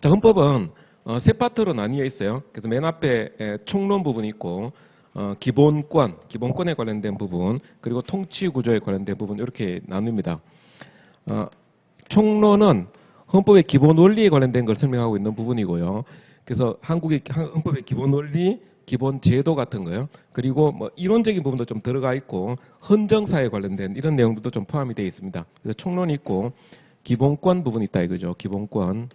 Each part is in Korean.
자, 헌법은 어, 세 파트로 나뉘어 있어요. 그래서 맨 앞에 에, 총론 부분이 있고 어, 기본권, 기본권에 관련된 부분, 그리고 통치 구조에 관련된 부분 이렇게 나눕니다. 어, 총론은 헌법의 기본 원리에 관련된 걸 설명하고 있는 부분이고요. 그래서 한국의 한- 헌법의 기본 원리, 기본 제도 같은 거요. 그리고 뭐 이론적인 부분도 좀 들어가 있고 헌정사에 관련된 이런 내용들도 좀 포함이 되어 있습니다. 그래서 총론이 있고 기본권 부분이 있다 이거죠. 기본권.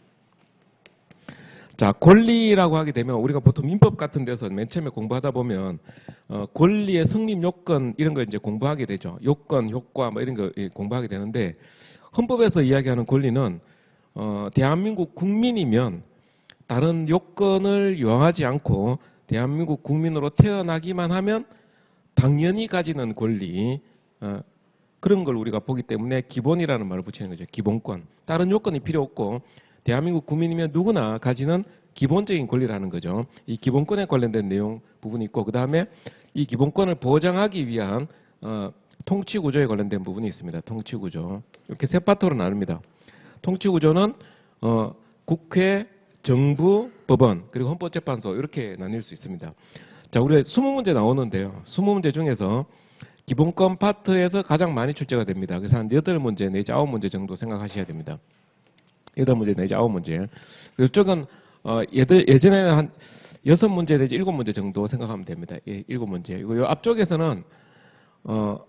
자, 권리라고 하게 되면 우리가 보통 민법 같은 데서 맨 처음에 공부하다 보면 어, 권리의 성립 요건 이런 거 이제 공부하게 되죠. 요건, 효과 뭐 이런 거 예, 공부하게 되는데 헌법에서 이야기하는 권리는 어, 대한민국 국민이면 다른 요건을 요하지 않고 대한민국 국민으로 태어나기만 하면 당연히 가지는 권리 어, 그런 걸 우리가 보기 때문에 기본이라는 말을 붙이는 거죠. 기본권. 다른 요건이 필요 없고 대한민국 국민이면 누구나 가지는 기본적인 권리라는 거죠. 이 기본권에 관련된 내용 부분이 있고 그 다음에 이 기본권을 보장하기 위한 어, 통치 구조에 관련된 부분이 있습니다. 통치 구조 이렇게 세 파트로 나눕니다. 통치 구조는 어, 국회, 정부, 법원 그리고 헌법재판소 이렇게 나뉠 수 있습니다. 자, 우리 20문제 나오는데요. 20문제 중에서 기본권 파트에서 가장 많이 출제가 됩니다. 그래서 한 8문제 내지 9문제 정도 생각하셔야 됩니다. 8문제 내지 9문제. 이쪽은 어, 예들, 예전에는 한 6문제 내지 7문제 정도 생각하면 됩니다. 예, 7문제. 이거 요 앞쪽에서는 어,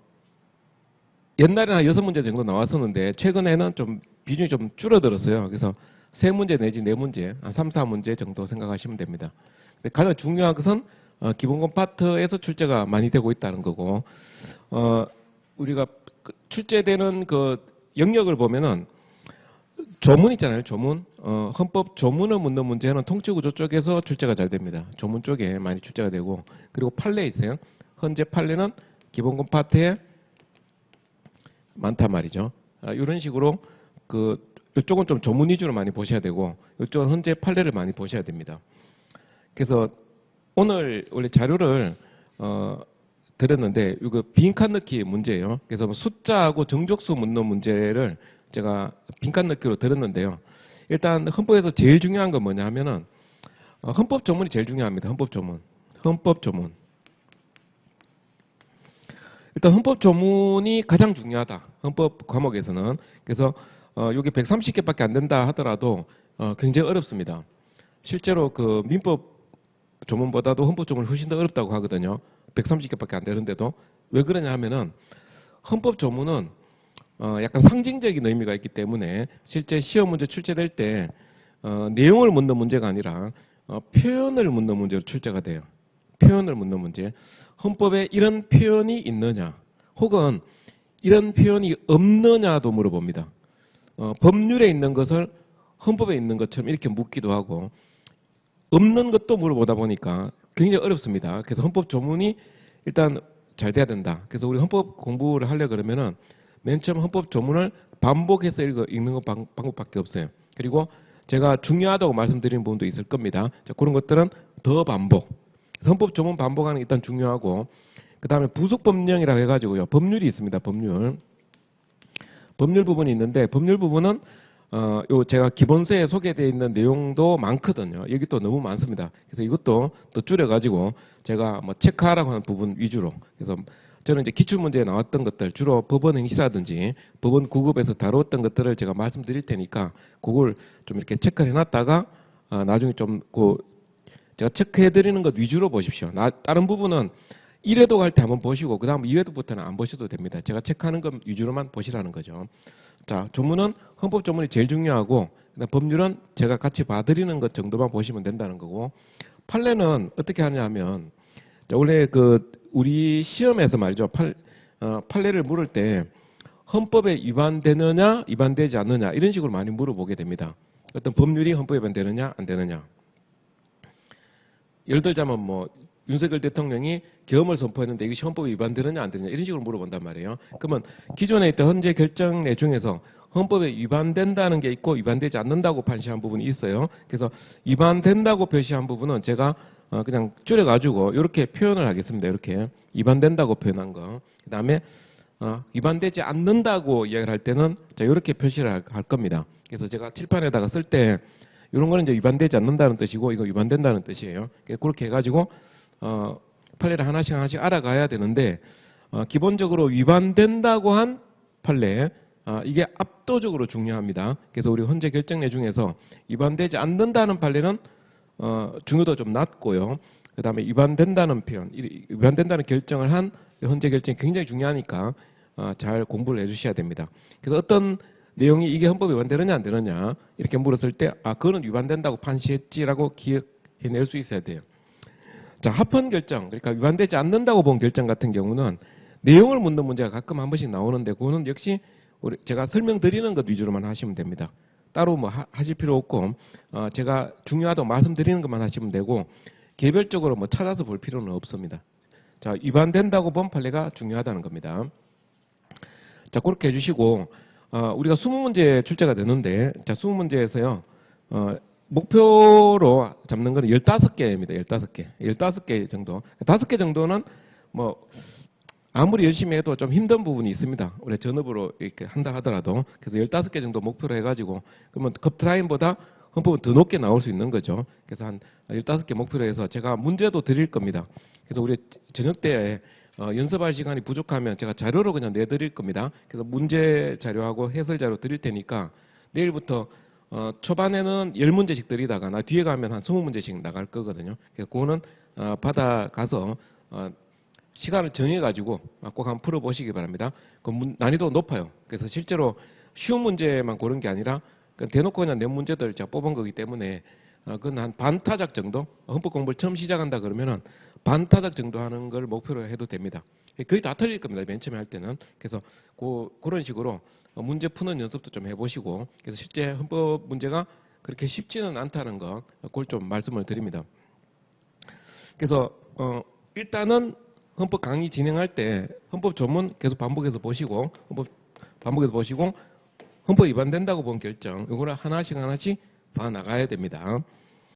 옛날에는 한 6문제 정도 나왔었는데 최근에는 좀 비중이 좀 줄어들었어요. 그래서 3문제 내지 4문제, 한 3, 4 문제 정도 생각하시면 됩니다. 근데 가장 중요한 것은 어, 기본권 파트에서 출제가 많이 되고 있다는 거고 어, 우리가 그 출제되는 그 영역을 보면은 조문 있잖아요. 조문. 어, 헌법 조문을 묻는 문제는 통치구조 쪽에서 출제가 잘 됩니다. 조문 쪽에 많이 출제가 되고 그리고 판례 있어요. 현재 판례는 기본권 파트에 많단 말이죠. 아, 이런 식으로 그 이쪽은 좀 조문 위주로 많이 보셔야 되고 이쪽은 현재 판례를 많이 보셔야 됩니다. 그래서 오늘 원래 자료를 어, 드렸는데 이거 빈칸 넣기 문제예요. 그래서 뭐 숫자하고 정족수 묻는 문제를 제가 빈칸 넣기로 드렸는데요. 일단 헌법에서 제일 중요한 건 뭐냐 하면은 어, 헌법 조문이 제일 중요합니다. 헌법 조문. 헌법 조문. 일단 헌법 조문이 가장 중요하다. 헌법 과목에서는. 그래서 어, 이게 130개밖에 안 된다 하더라도 어, 굉장히 어렵습니다. 실제로 그 민법 조문보다도 헌법 조문이 훨씬 더 어렵다고 하거든요. 130개밖에 안 되는데도 왜 그러냐 하면은 헌법 조문은 어, 약간 상징적인 의미가 있기 때문에 실제 시험 문제 출제될 때 어, 내용을 묻는 문제가 아니라 어, 표현을 묻는 문제로 출제가 돼요. 표현을 묻는 문제. 헌법에 이런 표현이 있느냐, 혹은 이런 표현이 없느냐도 물어봅니다. 어, 법률에 있는 것을 헌법에 있는 것처럼 이렇게 묻기도 하고 없는 것도 물어보다 보니까 굉장히 어렵습니다. 그래서 헌법 조문이 일단 잘 돼야 된다. 그래서 우리 헌법 공부를 하려 그러면은 맨 처음 헌법 조문을 반복해서 읽어, 읽는 것 방, 방법밖에 없어요. 그리고 제가 중요하다고 말씀드리는 부분도 있을 겁니다. 자, 그런 것들은 더 반복. 헌법 조문 반복하는 게 일단 중요하고 그 다음에 부속법령이라고 해가지고요. 법률이 있습니다. 법률. 법률 부분이 있는데 법률 부분은 어, 요 제가 기본서에 소개되어 있는 내용도 많거든요. 여기 또 너무 많습니다. 그래서 이것도 또 줄여가지고 제가 뭐 체크하라고 하는 부분 위주로. 그래서 저는 이제 기출문제에 나왔던 것들, 주로 법원 행시라든지 법원 구급에서 다루었던 것들을 제가 말씀드릴 테니까 그걸 좀 이렇게 체크를 해놨다가 어, 나중에 좀 그 제가 체크해드리는 것 위주로 보십시오. 나, 다른 부분은 1회도 갈 때 한번 보시고 그 다음 2회도부터는 안 보셔도 됩니다. 제가 체크하는 것 위주로만 보시라는 거죠. 자, 조문은 헌법 조문이 제일 중요하고 법률은 제가 같이 봐드리는 것 정도만 보시면 된다는 거고 판례는 어떻게 하냐 하면 자, 원래 그 우리 시험에서 말이죠. 팔, 어, 판례를 물을 때 헌법에 위반되느냐 위반되지 않느냐 이런 식으로 많이 물어보게 됩니다. 어떤 법률이 헌법에 위반되느냐 안 되느냐 예를 들자면 뭐 윤석열 대통령이 계엄을 선포했는데 이것이 헌법에 위반되느냐 안 되느냐 이런 식으로 물어본단 말이에요. 그러면 기존에 있던 현재 결정 내 중에서 헌법에 위반된다는 게 있고 위반되지 않는다고 판시한 부분이 있어요. 그래서 위반된다고 표시한 부분은 제가 어, 그냥 줄여가지고 이렇게 표현을 하겠습니다. 이렇게 위반된다고 표현한 거. 그 다음에 어, 위반되지 않는다고 이야기를 할 때는 자 이렇게 표시를 할, 할 겁니다. 그래서 제가 칠판에다가 쓸때 이런 거는 이제 위반되지 않는다는 뜻이고 이거 위반된다는 뜻이에요. 그러니까 그렇게 해가지고 어, 판례를 하나씩 하나씩 알아가야 되는데 어, 기본적으로 위반된다고 한 판례 아, 이게 압도적으로 중요합니다. 그래서 우리 헌재 결정례 중에서 위반되지 않는다는 판례는 어, 중요도 좀 낮고요. 그 다음에 위반된다는 표현, 이- 위반된다는 결정을 한 헌재 결정이 굉장히 중요하니까 어, 잘 공부를 해주셔야 됩니다. 그래서 어떤 내용이 이게 헌법에 위반되느냐 안 되느냐 이렇게 물었을 때 아 그거는 위반된다고 판시했지라고 기억해낼 수 있어야 돼요. 자 합헌 결정 그러니까 위반되지 않는다고 본 결정 같은 경우는 내용을 묻는 문제가 가끔 한 번씩 나오는데 그거는 역시 우리 제가 설명드리는 것 위주로만 하시면 됩니다. 따로 뭐 하, 실 필요 없고 어, 제가 중요하다고 말씀드리는 것만 하시면 되고 개별적으로 뭐 찾아서 볼 필요는 없습니다. 자 위반된다고 본 판례가 중요하다는 겁니다. 자 그렇게 해주시고 어, 우리가 20문제 출제가 되는데 자 20문제에서요 어, 목표로 잡는 거는 15개입니다. 15개. 15개 정도. 5개 정도는 뭐 아무리 열심히 해도 좀 힘든 부분이 있습니다. 우리 전업으로 이렇게 한다 하더라도 그래서 15개 정도 목표로 해 가지고 그러면 컵트라인보다 헌법은 더 높게 나올 수 있는 거죠. 그래서 한 15개 목표로 해서 제가 문제도 드릴 겁니다. 그래서 우리 저녁 때 어, 연습할 시간이 부족하면 제가 자료로 그냥 내드릴 겁니다. 그래서 문제 자료하고 해설 자료 드릴 테니까 내일부터 어, 초반에는 10문제씩 드리다가 나 뒤에 가면 한 20문제씩 나갈 거거든요. 그래서 그거는 어, 받아가서 어, 시간을 정해가지고 꼭 한번 풀어보시기 바랍니다. 그 문- 난이도 높아요. 그래서 실제로 쉬운 문제만 고른 게 아니라 그 대놓고 그냥 낸 문제들 제가 뽑은 거기 때문에 어, 그건 한 반타작 정도 헌법 공부를 처음 시작한다 그러면은 반타작 정도 하는 걸 목표로 해도 됩니다. 거의 다 틀릴 겁니다. 맨 처음에 할 때는 그래서 그, 그런 식으로 어, 문제 푸는 연습도 좀 해보시고 그래서 실제 헌법 문제가 그렇게 쉽지는 않다는 거 그걸 좀 말씀을 드립니다. 그래서 어, 일단은 헌법 강의 진행할 때 헌법 전문 계속 반복해서 보시고 헌법 반복해서 보시고 헌법 위반된다고 본 결정 이거를 하나씩 하나씩 봐 나가야 됩니다.